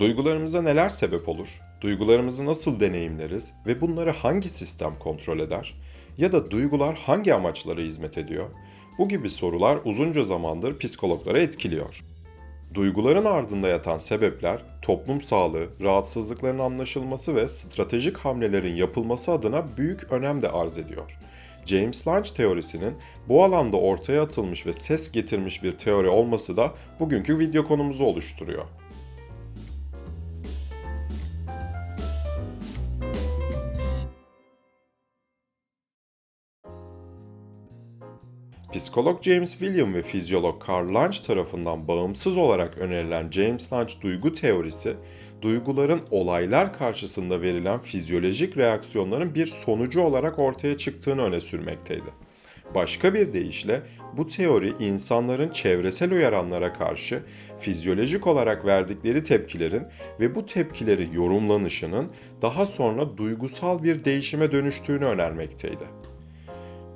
Duygularımıza neler sebep olur? Duygularımızı nasıl deneyimleriz ve bunları hangi sistem kontrol eder? Ya da duygular hangi amaçlara hizmet ediyor? Bu gibi sorular uzunca zamandır psikologlara etkiliyor. Duyguların ardında yatan sebepler, toplum sağlığı, rahatsızlıkların anlaşılması ve stratejik hamlelerin yapılması adına büyük önem de arz ediyor. James Lange teorisinin bu alanda ortaya atılmış ve ses getirmiş bir teori olması da bugünkü video konumuzu oluşturuyor. Psikolog James William ve fizyolog Carl Lange tarafından bağımsız olarak önerilen James Lange duygu teorisi, duyguların olaylar karşısında verilen fizyolojik reaksiyonların bir sonucu olarak ortaya çıktığını öne sürmekteydi. Başka bir deyişle bu teori insanların çevresel uyaranlara karşı fizyolojik olarak verdikleri tepkilerin ve bu tepkileri yorumlanışının daha sonra duygusal bir değişime dönüştüğünü önermekteydi.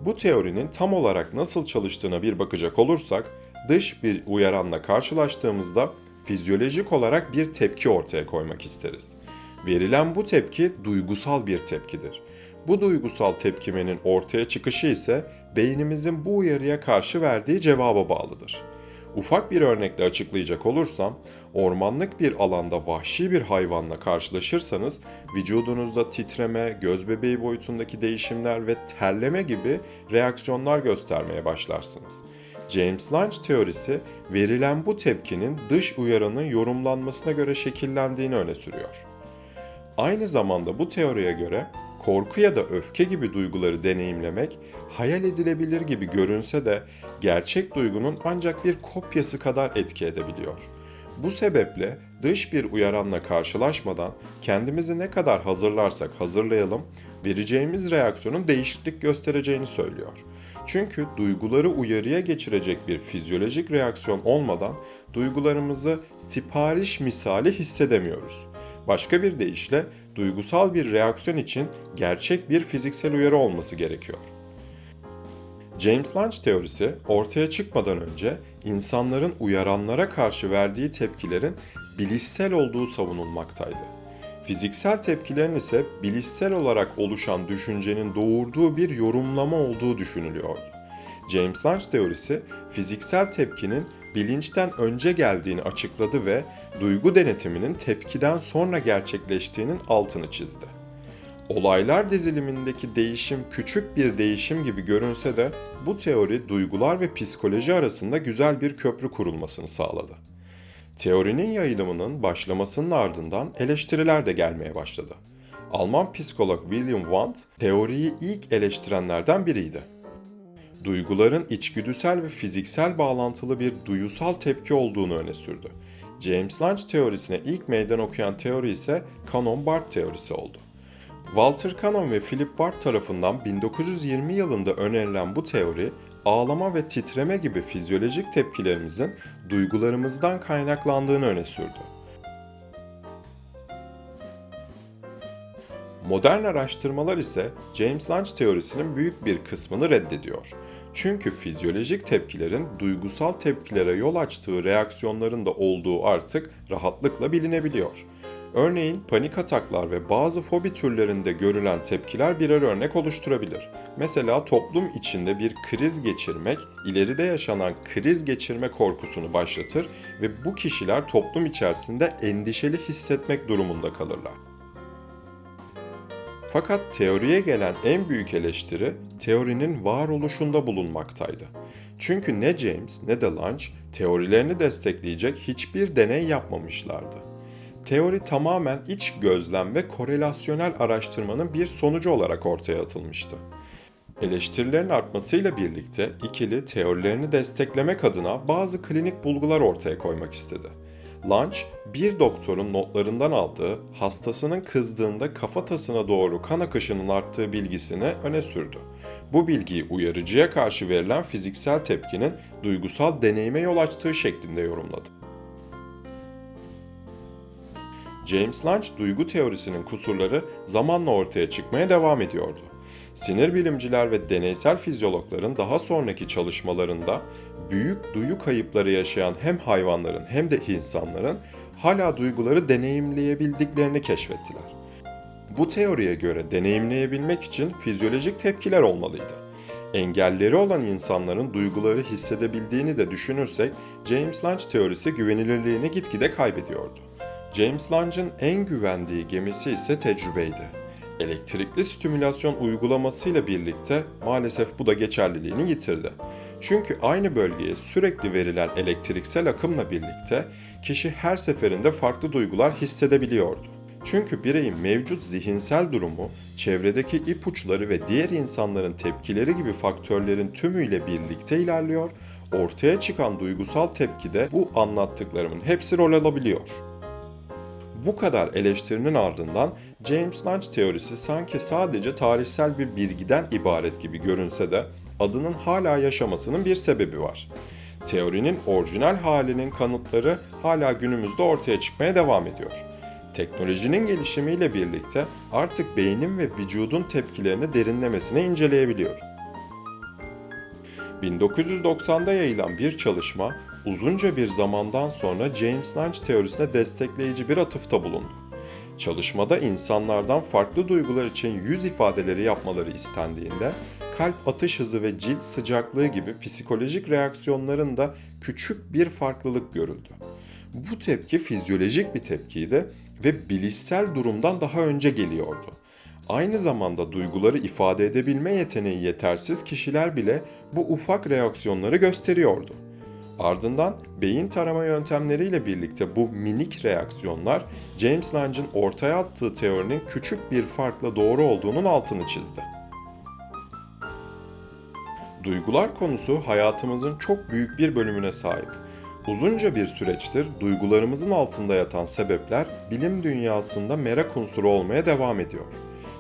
Bu teorinin tam olarak nasıl çalıştığına bir bakacak olursak, dış bir uyaranla karşılaştığımızda fizyolojik olarak bir tepki ortaya koymak isteriz. Verilen bu tepki duygusal bir tepkidir. Bu duygusal tepkimenin ortaya çıkışı ise beynimizin bu uyarıya karşı verdiği cevaba bağlıdır. Ufak bir örnekle açıklayacak olursam, ormanlık bir alanda vahşi bir hayvanla karşılaşırsanız vücudunuzda titreme, göz bebeği boyutundaki değişimler ve terleme gibi reaksiyonlar göstermeye başlarsınız. James Lange teorisi verilen bu tepkinin dış uyaranın yorumlanmasına göre şekillendiğini öne sürüyor. Aynı zamanda bu teoriye göre korku ya da öfke gibi duyguları deneyimlemek hayal edilebilir gibi görünse de gerçek duygunun ancak bir kopyası kadar etki edebiliyor. Bu sebeple dış bir uyaranla karşılaşmadan kendimizi ne kadar hazırlarsak hazırlayalım, vereceğimiz reaksiyonun değişiklik göstereceğini söylüyor. Çünkü duyguları uyarıya geçirecek bir fizyolojik reaksiyon olmadan duygularımızı sipariş misali hissedemiyoruz. Başka bir deyişle duygusal bir reaksiyon için gerçek bir fiziksel uyarı olması gerekiyor. James Lange teorisi ortaya çıkmadan önce insanların uyaranlara karşı verdiği tepkilerin bilişsel olduğu savunulmaktaydı. Fiziksel tepkilerin ise bilişsel olarak oluşan düşüncenin doğurduğu bir yorumlama olduğu düşünülüyordu. James Lange teorisi fiziksel tepkinin bilinçten önce geldiğini açıkladı ve duygu denetiminin tepkiden sonra gerçekleştiğinin altını çizdi. Olaylar dizilimindeki değişim küçük bir değişim gibi görünse de bu teori duygular ve psikoloji arasında güzel bir köprü kurulmasını sağladı. Teorinin yayılımının başlamasının ardından eleştiriler de gelmeye başladı. Alman psikolog William Wundt teoriyi ilk eleştirenlerden biriydi. Duyguların içgüdüsel ve fiziksel bağlantılı bir duyusal tepki olduğunu öne sürdü. James Lange teorisine ilk meydan okuyan teori ise Cannon-Barth teorisi oldu. Walter Cannon ve Philip Barth tarafından 1920 yılında önerilen bu teori, ağlama ve titreme gibi fizyolojik tepkilerimizin duygularımızdan kaynaklandığını öne sürdü. Modern araştırmalar ise James Lange teorisinin büyük bir kısmını reddediyor. Çünkü fizyolojik tepkilerin duygusal tepkilere yol açtığı reaksiyonların da olduğu artık rahatlıkla bilinebiliyor. Örneğin panik ataklar ve bazı fobi türlerinde görülen tepkiler birer örnek oluşturabilir. Mesela toplum içinde bir kriz geçirmek, ileride yaşanan kriz geçirme korkusunu başlatır ve bu kişiler toplum içerisinde endişeli hissetmek durumunda kalırlar. Fakat teoriye gelen en büyük eleştiri teorinin varoluşunda bulunmaktaydı. Çünkü ne James ne de Lange teorilerini destekleyecek hiçbir deney yapmamışlardı. Teori tamamen iç gözlem ve korelasyonel araştırmanın bir sonucu olarak ortaya atılmıştı. Eleştirilerin artmasıyla birlikte ikili teorilerini desteklemek adına bazı klinik bulgular ortaya koymak istedi. Lange, bir doktorun notlarından aldığı hastasının kızdığında kafatasına doğru kan akışının arttığı bilgisini öne sürdü. Bu bilgiyi uyarıcıya karşı verilen fiziksel tepkinin duygusal deneyime yol açtığı şeklinde yorumladı. James Lange duygu teorisinin kusurları zamanla ortaya çıkmaya devam ediyordu. Sinir bilimciler ve deneysel fizyologların daha sonraki çalışmalarında büyük duyu kayıpları yaşayan hem hayvanların hem de insanların hala duyguları deneyimleyebildiklerini keşfettiler. Bu teoriye göre deneyimleyebilmek için fizyolojik tepkiler olmalıydı. Engelleri olan insanların duyguları hissedebildiğini de düşünürsek James Lange teorisi güvenilirliğini gitgide kaybediyordu. James Lange'ın en güvendiği gemisi ise tecrübeydi. Elektrikli stimülasyon uygulamasıyla birlikte maalesef bu da geçerliliğini yitirdi. Çünkü aynı bölgeye sürekli verilen elektriksel akımla birlikte kişi her seferinde farklı duygular hissedebiliyordu. Çünkü bireyin mevcut zihinsel durumu, çevredeki ipuçları ve diğer insanların tepkileri gibi faktörlerin tümüyle birlikte ilerliyor, ortaya çıkan duygusal tepkide bu anlattıklarımın hepsi rol alabiliyor. Bu kadar eleştirinin ardından James Lange teorisi sanki sadece tarihsel bir bilgiden ibaret gibi görünse de adının hala yaşamasının bir sebebi var. Teorinin orijinal halinin kanıtları hala günümüzde ortaya çıkmaya devam ediyor. Teknolojinin gelişimiyle birlikte artık beynin ve vücudun tepkilerini derinlemesine inceleyebiliyor. 1990'da yayılan bir çalışma uzunca bir zamandan sonra James Lange teorisine destekleyici bir atıfta bulundu. Çalışmada insanlardan farklı duygular için yüz ifadeleri yapmaları istendiğinde kalp atış hızı ve cilt sıcaklığı gibi psikolojik reaksiyonların da küçük bir farklılık görüldü. Bu tepki fizyolojik bir tepkiydi ve bilişsel durumdan daha önce geliyordu. Aynı zamanda duyguları ifade edebilme yeteneği yetersiz kişiler bile bu ufak reaksiyonları gösteriyordu. Ardından beyin tarama yöntemleriyle birlikte bu minik reaksiyonlar James Lange'ın ortaya attığı teorinin küçük bir farkla doğru olduğunun altını çizdi. Duygular konusu hayatımızın çok büyük bir bölümüne sahip. Uzunca bir süreçtir duygularımızın altında yatan sebepler bilim dünyasında merak unsuru olmaya devam ediyor.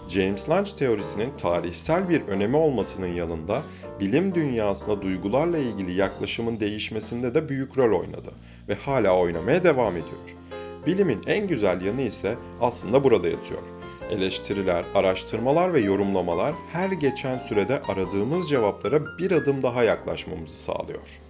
James Lange teorisinin tarihsel bir önemi olmasının yanında bilim dünyasında duygularla ilgili yaklaşımın değişmesinde de büyük rol oynadı ve hala oynamaya devam ediyor. Bilimin en güzel yanı ise aslında burada yatıyor. Eleştiriler, araştırmalar ve yorumlamalar her geçen sürede aradığımız cevaplara bir adım daha yaklaşmamızı sağlıyor.